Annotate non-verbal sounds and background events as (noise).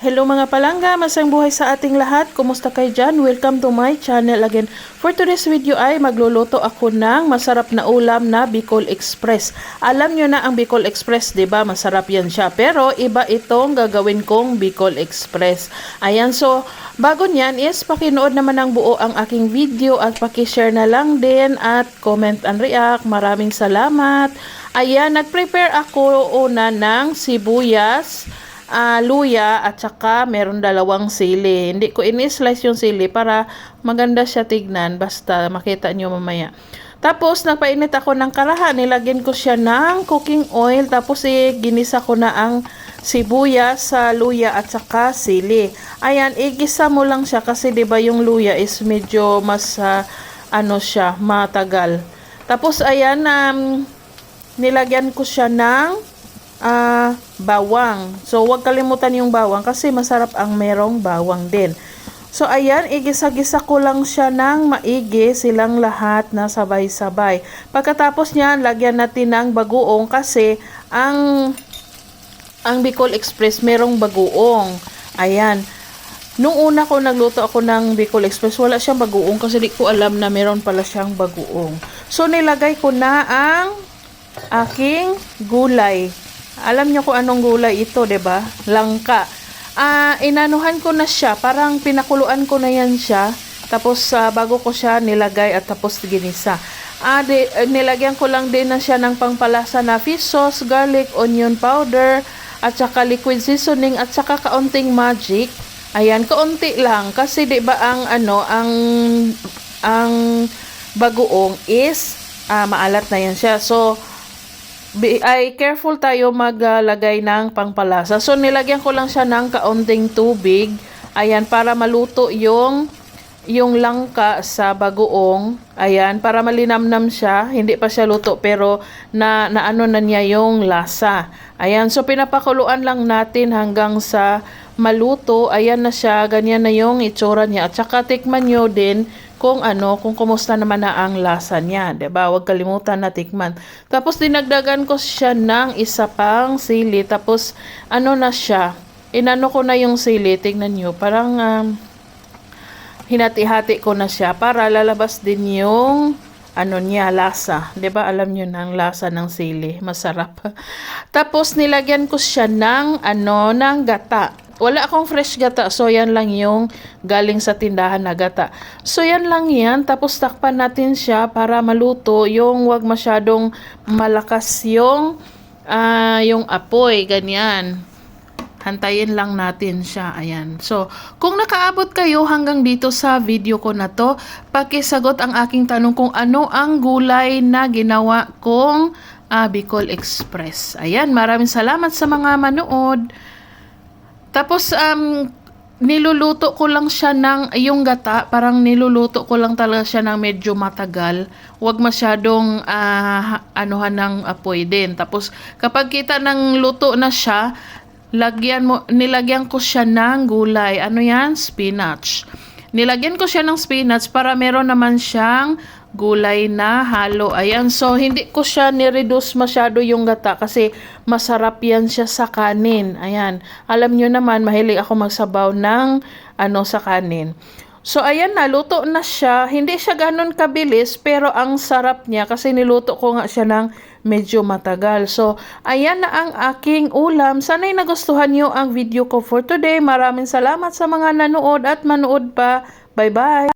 Hello mga palangga, masang buhay sa ating lahat. Kumusta kayo dyan? Welcome to my channel again. For today's video ay magluluto ako ng masarap na ulam na Bicol Express. Alam nyo na ang Bicol Express, ba? Masarap yan siya. Pero iba itong gagawin kong Bicol Express. Ayan, so bago niyan is pakinood naman ng buo ang aking video at pakishare na lang din at comment and react. Maraming salamat. Ayan, nag-prepare ako una ng sibuyas, ah, luya at saka meron dalawang sili. Hindi ko ini-slice yung sili para maganda siya tignan basta makita nyo mamaya. Tapos nagpainit ako ng karahan, nilagyan ko siya ng cooking oil tapos eh, ginisa ko na ang sibuyas sa luya at saka sili. Ayan, igisa mo lang siya kasi 'di ba yung luya is medyo mas ah, ano siya, matagal. Tapos ayan um, nilagyan ko siya ng ah, bawang. So, huwag kalimutan yung bawang kasi masarap ang merong bawang din. So, ayan, igisa-gisa ko lang siya ng maigi silang lahat na sabay-sabay. Pagkatapos niyan, lagyan natin ng bagoong kasi ang ang Bicol Express merong bagoong. Ayan. Nung una ko nagluto ako ng Bicol Express, wala siyang bagoong kasi di ko alam na meron pala siyang bagoong. So, nilagay ko na ang aking gulay. Alam niyo kung anong gulay ito, 'di ba? Langka. Ah, inanuhan ko na siya, parang pinakuluan ko na 'yan siya. Tapos ah, bago ko siya nilagay at tapos ginisa. Ah, di, eh, nilagyan ko lang din na siya ng pangpalasa na fish sauce, garlic, onion powder, at saka liquid seasoning at saka kaunting magic. Ayan, kaunti lang kasi 'di ba ang ano, ang ang bagoong is ah, maalat na 'yan siya. So Be, ay careful tayo maglagay ng pangpalasa. So nilagyan ko lang siya ng kaunting tubig. Ayan para maluto yung yung langka sa bagoong. Ayan para malinamnam siya. Hindi pa siya luto pero na naano na niya yung lasa. Ayan so pinapakuluan lang natin hanggang sa maluto. Ayan na siya. Ganyan na yung itsura niya. At saka tikman nyo din kung ano, kung kumusta naman na ang lasa niya, ba? Huwag kalimutan na tikman. Tapos dinagdagan ko siya ng isa pang sili. Tapos ano na siya? Inano ko na yung sili, tingnan niyo, parang um, hinati-hati ko na siya para lalabas din yung ano niya, lasa. ba Alam niyo na ang lasa ng sili. Masarap. (laughs) Tapos nilagyan ko siya ng ano, ng gata. Wala akong fresh gata, so yan lang yung galing sa tindahan na gata. So yan lang yan, tapos takpan natin siya para maluto yung wag masyadong malakas yung, ah, yung apoy, ganyan. Hantayin lang natin siya. Ayan. So, kung nakaabot kayo hanggang dito sa video ko na to, pakisagot ang aking tanong kung ano ang gulay na ginawa kong ah, Bicol Express. Ayan. Maraming salamat sa mga manood. Tapos, um, niluluto ko lang siya ng, yung gata, parang niluluto ko lang talaga siya ng medyo matagal. Huwag masyadong ah, anuhan ng apoy din. Tapos, kapag kita ng luto na siya, lagyan mo, nilagyan ko siya ng gulay. Ano yan? Spinach. Nilagyan ko siya ng spinach para meron naman siyang gulay na halo. Ayan, so hindi ko siya ni-reduce masyado yung gata kasi masarap yan siya sa kanin. Ayan, alam nyo naman, mahilig ako magsabaw ng ano sa kanin. So, ayan na, luto na siya. Hindi siya ganun kabilis, pero ang sarap niya kasi niluto ko nga siya ng medyo matagal. So, ayan na ang aking ulam. Sana'y nagustuhan nyo ang video ko for today. Maraming salamat sa mga nanood at manood pa. Bye-bye!